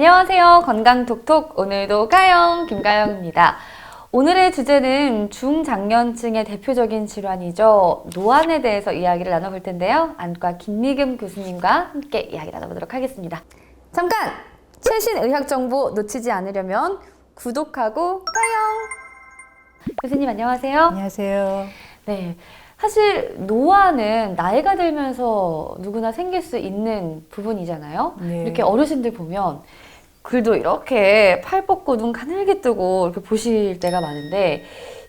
안녕하세요. 건강톡톡 오늘도 가영 김가영입니다. 오늘의 주제는 중장년층의 대표적인 질환이죠. 노안에 대해서 이야기를 나눠볼 텐데요. 안과 김미금 교수님과 함께 이야기 나눠보도록 하겠습니다. 잠깐! 최신 의학 정보 놓치지 않으려면 구독하고 가영! 교수님 안녕하세요. 안녕하세요. 네. 사실 노안은 나이가 들면서 누구나 생길 수 있는 부분이잖아요. 네. 이렇게 어르신들 보면 글도 이렇게 팔 뻗고 눈 가늘게 뜨고 이렇게 보실 때가 많은데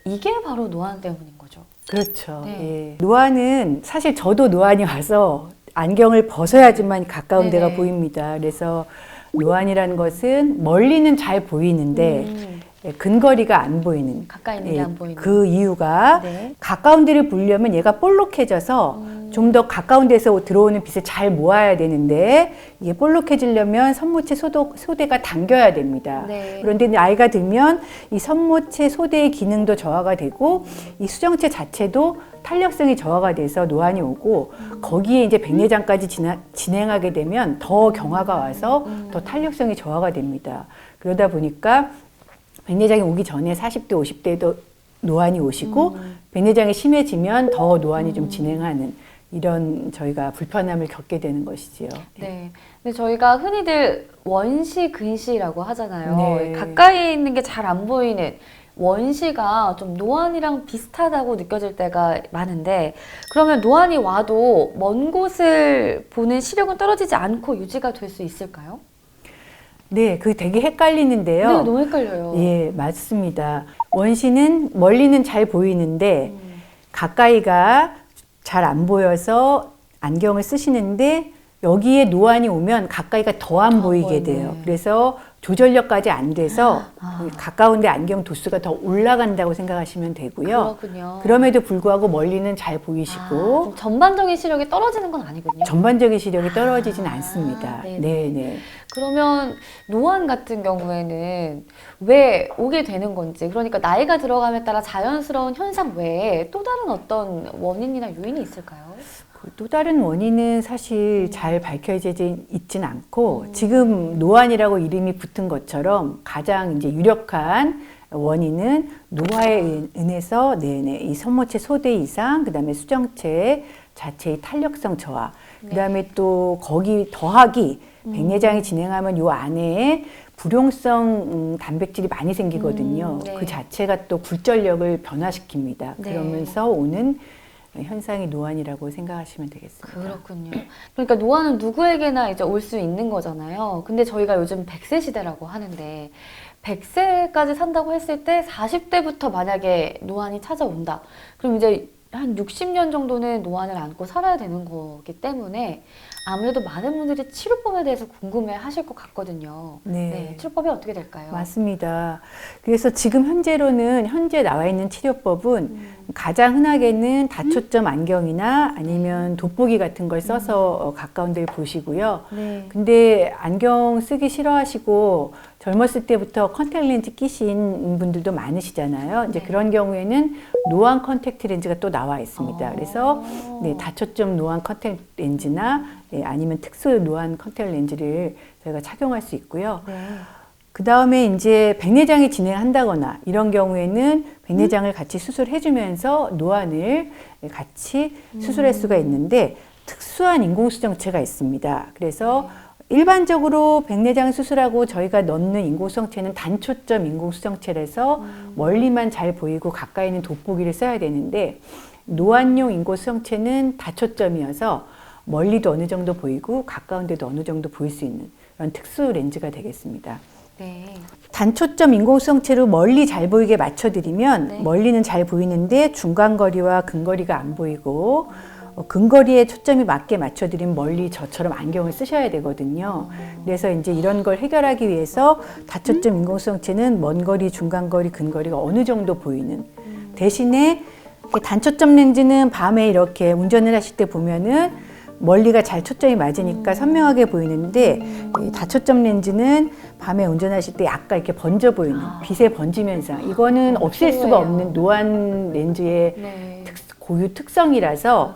이게 바로 노안 때문인 거죠. 그렇죠. 네. 예. 노안은 사실 저도 노안이 와서 안경을 벗어야지만 가까운 네네. 데가 보입니다. 그래서 노안이라는 것은 멀리는 잘 보이는데 음, 예, 근거리가 안 보이는 가까이 있는 게 예, 안 보이는. 그 이유가 네. 가까운 데를 보려면 얘가 볼록해져서 음. 좀더 가까운 데서 들어오는 빛을 잘 모아야 되는데 이게 볼록해지려면 선모체 소도, 소대가 당겨야 됩니다. 네. 그런데 나이가 들면 이 선모체 소대의 기능도 저하가 되고 이 수정체 자체도 탄력성이 저하가 돼서 노안이 오고 거기에 이제 백내장까지 지나, 진행하게 되면 더 경화가 와서 더 탄력성이 저하가 됩니다. 그러다 보니까 백내장이 오기 전에 40대, 50대에도 노안이 오시고 백내장이 심해지면 더 노안이 좀 진행하는 이런 저희가 불편함을 겪게 되는 것이지요. 네. 근데 저희가 흔히들 원시 근시라고 하잖아요. 네. 가까이 있는 게 잘 안 보이는 원시가 좀 노안이랑 비슷하다고 느껴질 때가 많은데 그러면 노안이 와도 먼 곳을 보는 시력은 떨어지지 않고 유지가 될 수 있을까요? 네, 그 되게 헷갈리는데요. 네, 너무 헷갈려요. 예, 맞습니다. 원시는 멀리는 잘 보이는데 음. 가까이가 잘 안 보여서 안경을 쓰시는데 여기에 노안이 오면 가까이가 더안더 보이게 보이네. 돼요. 그래서 조절력까지 안 돼서 아. 그 가까운데 안경 도수가 더 올라간다고 생각하시면 되고요. 그렇군요. 그럼에도 불구하고 멀리는 잘 아, 보이시고 그럼 전반적인 시력이 떨어지는 건 아니군요. 전반적인 시력이 떨어지진 아, 않습니다. 네네. 네, 네. 그러면 노안 같은 경우에는 왜 오게 되는 건지 그러니까 나이가 들어감에 따라 자연스러운 현상 외에 또 다른 어떤 원인이나 요인이 있을까요? 그또 다른 원인은 사실 잘 밝혀지지 있진 않고 지금 노안이라고 이름이 붙은 것처럼 가장 이제 유력한 원인은 노화에 의- 인해서 네네 이 손모체 소대 이상 그다음에 수정체 자체의 탄력성 저하 그다음에 또 거기 더하기 백내장이 진행하면 요 안에 불용성 음, 단백질이 많이 생기거든요. 음, 네. 그 자체가 또 굴절력을 변화시킵니다. 네. 그러면서 오는 현상이 노안이라고 생각하시면 되겠습니다. 그렇군요. 그러니까 노안은 누구에게나 이제 올 수 있는 거잖아요. 근데 저희가 요즘 100세 시대라고 하는데 100세까지 산다고 했을 때 40대부터 만약에 노안이 찾아온다. 그럼 이제 한 60년 정도는 노안을 안고 살아야 되는 거기 때문에 아무래도 많은 분들이 치료법에 대해서 궁금해 하실 것 같거든요. 네. 치료법이 어떻게 될까요? 맞습니다. 그래서 지금 현재로는 현재 나와 있는 치료법은 음. 가장 흔하게는 다초점 안경이나 아니면 돋보기 같은 걸 써서 어, 가까운 데를 보시고요. 네. 근데 안경 쓰기 싫어하시고 젊었을 때부터 컨택 렌즈 끼신 분들도 많으시잖아요. 이제 네. 그런 경우에는 노안 컨택트 렌즈가 또 나와 있습니다. 어. 그래서 네, 다초점 노안 컨택 렌즈나 예, 아니면 특수 노안 컨택 렌즈를 저희가 착용할 수 있고요. 네. 그 다음에 이제 백내장이 진행한다거나 이런 경우에는 백내장을 같이 수술해주면서 노안을 같이 수술할 수가 있는데 특수한 인공수정체가 있습니다. 그래서 일반적으로 백내장 수술하고 저희가 넣는 인공수정체는 단초점 인공수정체라서 멀리만 잘 보이고 가까이는 돋보기를 써야 되는데 노안용 인공수정체는 다초점이어서 멀리도 어느 정도 보이고 가까운 데도 어느 정도 보일 수 있는 그런 특수 렌즈가 되겠습니다. 네. 단초점 인공수정체로 멀리 잘 보이게 맞춰드리면 네. 멀리는 잘 보이는데 중간 거리와 근거리가 안 보이고 어, 근거리에 초점이 맞게 맞춰드리면 멀리 저처럼 안경을 쓰셔야 되거든요. 그래서 이제 이런 걸 해결하기 위해서 다초점 인공수정체는 먼 거리, 중간 거리, 근거리가 어느 정도 보이는 대신에 단초점 렌즈는 밤에 이렇게 운전을 하실 때 보면은 멀리가 잘 초점이 맞으니까 선명하게 보이는데 이 다초점 렌즈는 밤에 운전하실 때 약간 이렇게 번져 보이는 빛의 번짐 현상 이거는 없앨 수가. 없는 노안 렌즈의 네. 특- 고유 특성이라서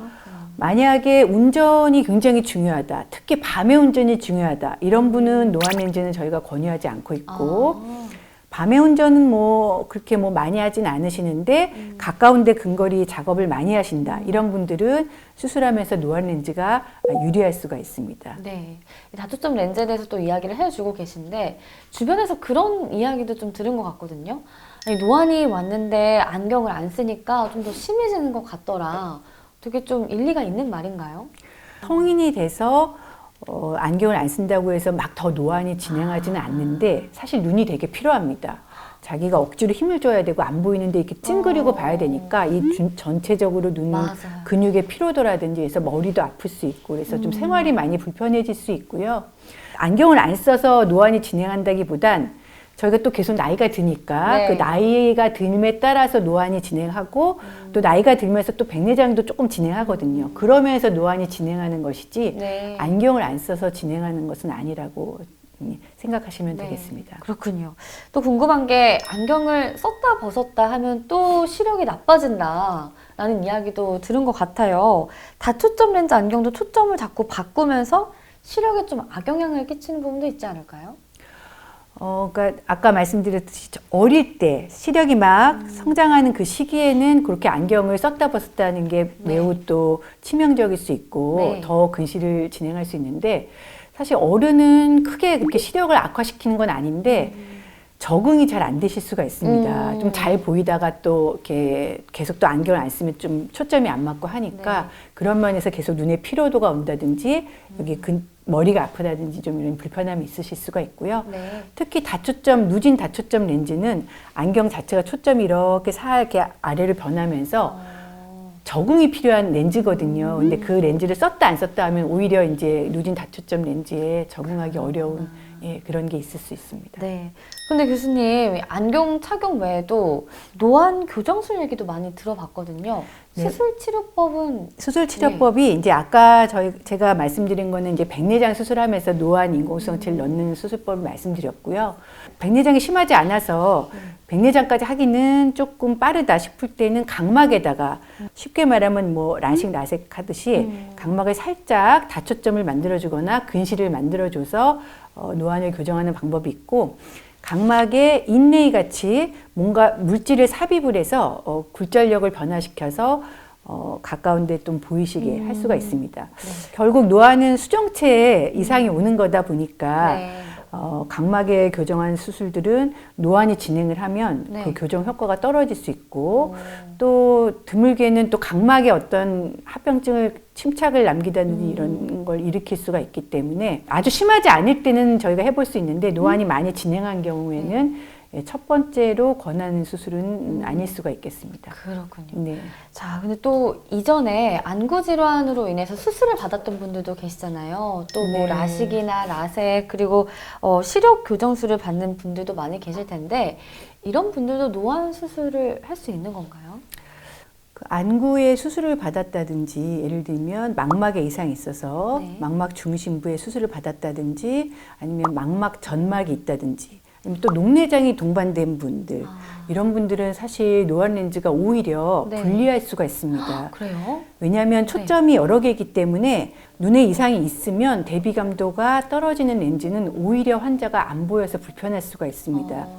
만약에 운전이 굉장히 중요하다. 특히 밤에 운전이 중요하다. 이런 분은 노안 렌즈는 저희가 권유하지 않고 있고 아, 밤에 운전은 뭐 그렇게 뭐 많이 하진 않으시는데 가까운데 근거리 작업을 많이 하신다. 이런 분들은 수술하면서 노안 렌즈가 유리할 수가 있습니다. 네. 이 다초점 렌즈에 대해서 또 이야기를 해주고 계신데 주변에서 그런 이야기도 좀 들은 것 같거든요. 아니, 노안이 왔는데 안경을 안 쓰니까 좀 더 심해지는 것 같더라. 되게 좀 일리가 있는 말인가요? 성인이 돼서 어, 안경을 안 쓴다고 해서 막 더 노안이 진행하지는 않는데 사실 눈이 되게 필요합니다. 자기가 억지로 힘을 줘야 되고 안 보이는데 이렇게 찡그리고 어. 봐야 되니까 이 주- 전체적으로 눈 맞아요. 근육의 피로도라든지 해서 머리도 아플 수 있고 그래서 좀 생활이 많이 불편해질 수 있고요. 안경을 안 써서 노안이 진행한다기보단 저희가 또 계속 나이가 드니까 네. 그 나이가 들에 따라서 노안이 진행하고 또 나이가 들면서 또 백내장도 조금 진행하거든요. 그러면서 노안이 진행하는 것이지 네. 안경을 안 써서 진행하는 것은 아니라고 음, 생각하시면 네. 되겠습니다. 그렇군요. 또 궁금한 게 안경을 썼다 벗었다 하면 또 시력이 나빠진다라는 이야기도 들은 것 같아요. 다초점 렌즈 안경도 초점을 자꾸 바꾸면서 시력에 좀 악영향을 끼치는 부분도 있지 않을까요? 어, 그러니까 아까 말씀드렸듯이 저 어릴 때 시력이 막 음. 성장하는 그 시기에는 그렇게 안경을 썼다 벗었다 하는 게 매우 또 치명적일 수 있고 네. 더 근시를 진행할 수 있는데 사실 어른은 크게 그렇게 시력을 악화시키는 건 아닌데 적응이 잘 안 되실 수가 있습니다. 음. 좀잘 보이다가 또 이렇게 계속 또 안경을 안 쓰면 좀 초점이 안 맞고 하니까 네. 그런 면에서 계속 눈에 피로도가 온다든지 여기 근, 머리가 아프다든지 좀 이런 불편함이 있으실 수가 있고요. 네. 특히 다초점, 누진 다초점 렌즈는 안경 자체가 초점이 이렇게 살게 아래로 변하면서 어, 적응이 필요한 렌즈거든요. 근데 그 렌즈를 썼다 안 썼다 하면 오히려 이제 누진 다초점 렌즈에 적응하기 어려운 예, 그런 게 있을 수 있습니다. 네. 근데 교수님, 안경 착용 외에도 노안 교정술 얘기도 많이 들어봤거든요. 네. 수술 치료법은 수술 치료법이 이제 아까 저희 제가 말씀드린 거는 이제 백내장 수술하면서 노안 인공수정체를 넣는 수술법을 말씀드렸고요. 백내장이 심하지 않아서 백내장까지 하기는 조금 빠르다 싶을 때는 각막에다가 쉽게 말하면 뭐 라식 라섹 하듯이 음. 각막을 살짝 다초점을 만들어주거나 근시를 만들어줘서 어, 노안을 교정하는 방법이 있고 각막에 인레이 같이 뭔가 물질을 삽입을 해서 어, 굴절력을 변화시켜서 어, 가까운데 좀 보이시게 할 수가 있습니다. 결국 노안은 수정체에 이상이 오는 거다 보니까 네. 어, 각막에 교정한 수술들은 노안이 진행을 하면 네. 그 교정 효과가 떨어질 수 있고 오. 또 드물게는 또 각막에 어떤 합병증을 침착을 남기다든지 음. 이런 걸 일으킬 수가 있기 때문에 아주 심하지 않을 때는 저희가 해볼 수 있는데 노안이 음. 많이 진행한 경우에는 예, 첫 번째로 권하는 수술은 아닐 수가 있겠습니다. 그렇군요. 네. 자, 근데 또 이전에 안구 질환으로 인해서 수술을 받았던 분들도 계시잖아요. 또 뭐 네. 라식이나 라섹 그리고 어, 시력 교정술을 받는 분들도 많이 계실 텐데 이런 분들도 노안 수술을 할 수 있는 건가요? 그 안구에 수술을 받았다든지 예를 들면 망막에 이상이 있어서 네. 망막 중심부에 수술을 받았다든지 아니면 망막 전막이 있다든지 또 녹내장이 동반된 분들 아, 이런 분들은 사실 노안 렌즈가 오히려 네. 불리할 수가 있습니다. 그래요? 왜냐하면 초점이 여러 개이기 때문에 눈에 이상이 있으면 대비 감도가 떨어지는 렌즈는 오히려 환자가 안 보여서 불편할 수가 있습니다. 어,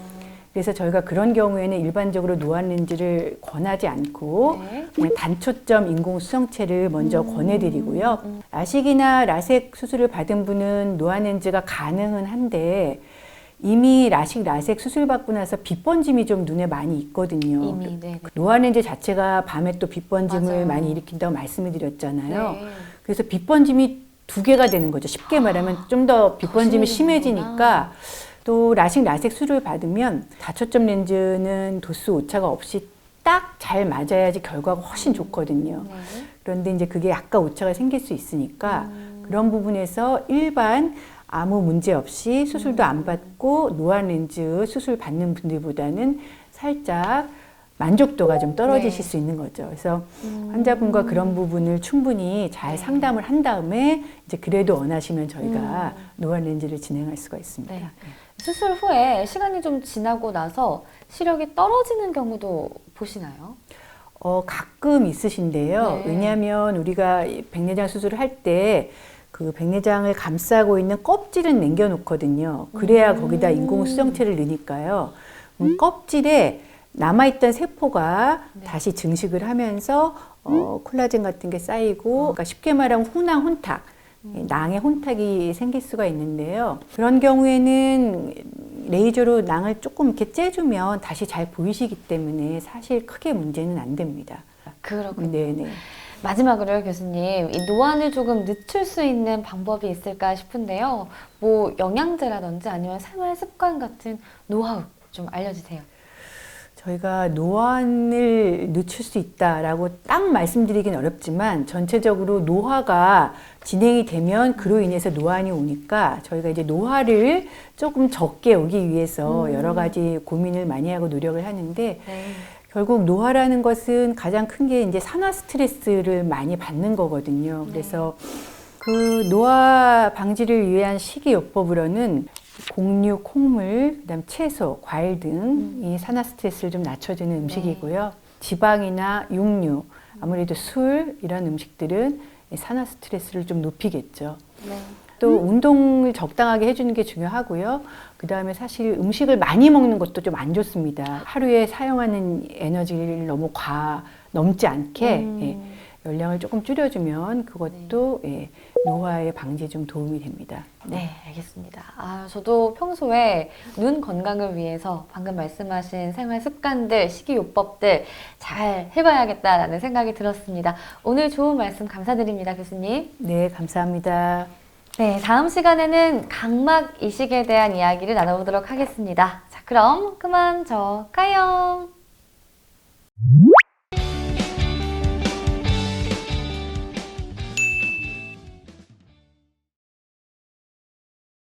그래서 저희가 그런 경우에는 일반적으로 노안 렌즈를 권하지 않고 네. 단초점 인공 수정체를 먼저 음, 권해드리고요. 음. 라식이나 라섹 수술을 받은 분은 노안 렌즈가 가능은 한데 이미 라식, 라섹 수술 받고 나서 빛 번짐이 좀 눈에 많이 있거든요. 이미 네. 노안 렌즈 자체가 밤에 또 빛 번짐을 맞아요. 많이 일으킨다고 말씀을 드렸잖아요. 네. 그래서 빛 번짐이 두 개가 되는 거죠. 쉽게 말하면 좀더 빛 번짐이 심해지는구나. 심해지니까 또 라식, 라섹 수를 받으면 다초점 렌즈는 도수 오차가 없이 딱 잘 맞아야지 결과가 훨씬 좋거든요. 네. 그런데 이제 그게 약간 오차가 생길 수 있으니까 음. 그런 부분에서 일반 아무 문제 없이 수술도 안 받고 노안 렌즈 수술 받는 분들보다는 살짝 만족도가 좀 떨어지실 네. 수 있는 거죠. 그래서 음. 환자분과 그런 부분을 충분히 잘 네. 상담을 한 다음에 이제 그래도 원하시면 저희가 노안 렌즈를 진행할 수가 있습니다. 네. 수술 후에 시간이 좀 지나고 나서 시력이 떨어지는 경우도 보시나요? 어, 가끔 있으신데요. 네. 왜냐하면 우리가 이 백내장 수술을 할때 그 백내장을 감싸고 있는 껍질은 남겨놓거든요. 그래야 음. 거기다 인공 수정체를 넣으니까요. 음, 껍질에 남아있던 세포가 네. 다시 증식을 하면서 어, 콜라겐 같은 게 쌓이고, 그러니까 쉽게 말하면 훈황 혼탁, 음. 낭의 혼탁이 생길 수가 있는데요. 그런 경우에는 레이저로 낭을 조금 이렇게 째주면 다시 잘 보이시기 때문에 사실 크게 문제는 안 됩니다. 그렇군요. 네네. 마지막으로 교수님, 이 노안을 조금 늦출 수 있는 방법이 있을까 싶은데요. 뭐 영양제라든지 아니면 생활 습관 같은 노하우 좀 알려주세요. 저희가 노안을 늦출 수 있다라고 딱 말씀드리긴 어렵지만 전체적으로 노화가 진행이 되면 그로 인해서 노안이 오니까 저희가 이제 노화를 조금 적게 오기 위해서 음. 여러 가지 고민을 많이 하고 노력을 하는데 네. 결국 노화라는 것은 가장 큰 게 이제 산화 스트레스를 많이 받는 거거든요. 그래서 그 노화 방지를 위한 식이요법으로는 곡류, 콩물, 그다음 채소, 과일 등 이 산화 스트레스를 좀 낮춰주는 음식이고요. 지방이나 육류, 아무래도 술 이런 음식들은 이 산화 스트레스를 좀 높이겠죠. 네. 또 운동을 적당하게 해주는 게 중요하고요. 그 다음에 사실 음식을 많이 먹는 것도 좀 안 좋습니다. 하루에 사용하는 에너지를 너무 과 넘지 않게 음. 예, 열량을 조금 줄여주면 그것도 예, 노화의 방지에 좀 도움이 됩니다. 네, 알겠습니다. 아, 저도 평소에 눈 건강을 위해서 방금 말씀하신 생활 습관들, 식이요법들 잘 해봐야겠다라는 생각이 들었습니다. 오늘 좋은 말씀 감사드립니다, 교수님. 네, 감사합니다. 네, 다음 시간에는 각막 이식에 대한 이야기를 나눠보도록 하겠습니다. 자, 그럼 그만 저 까용.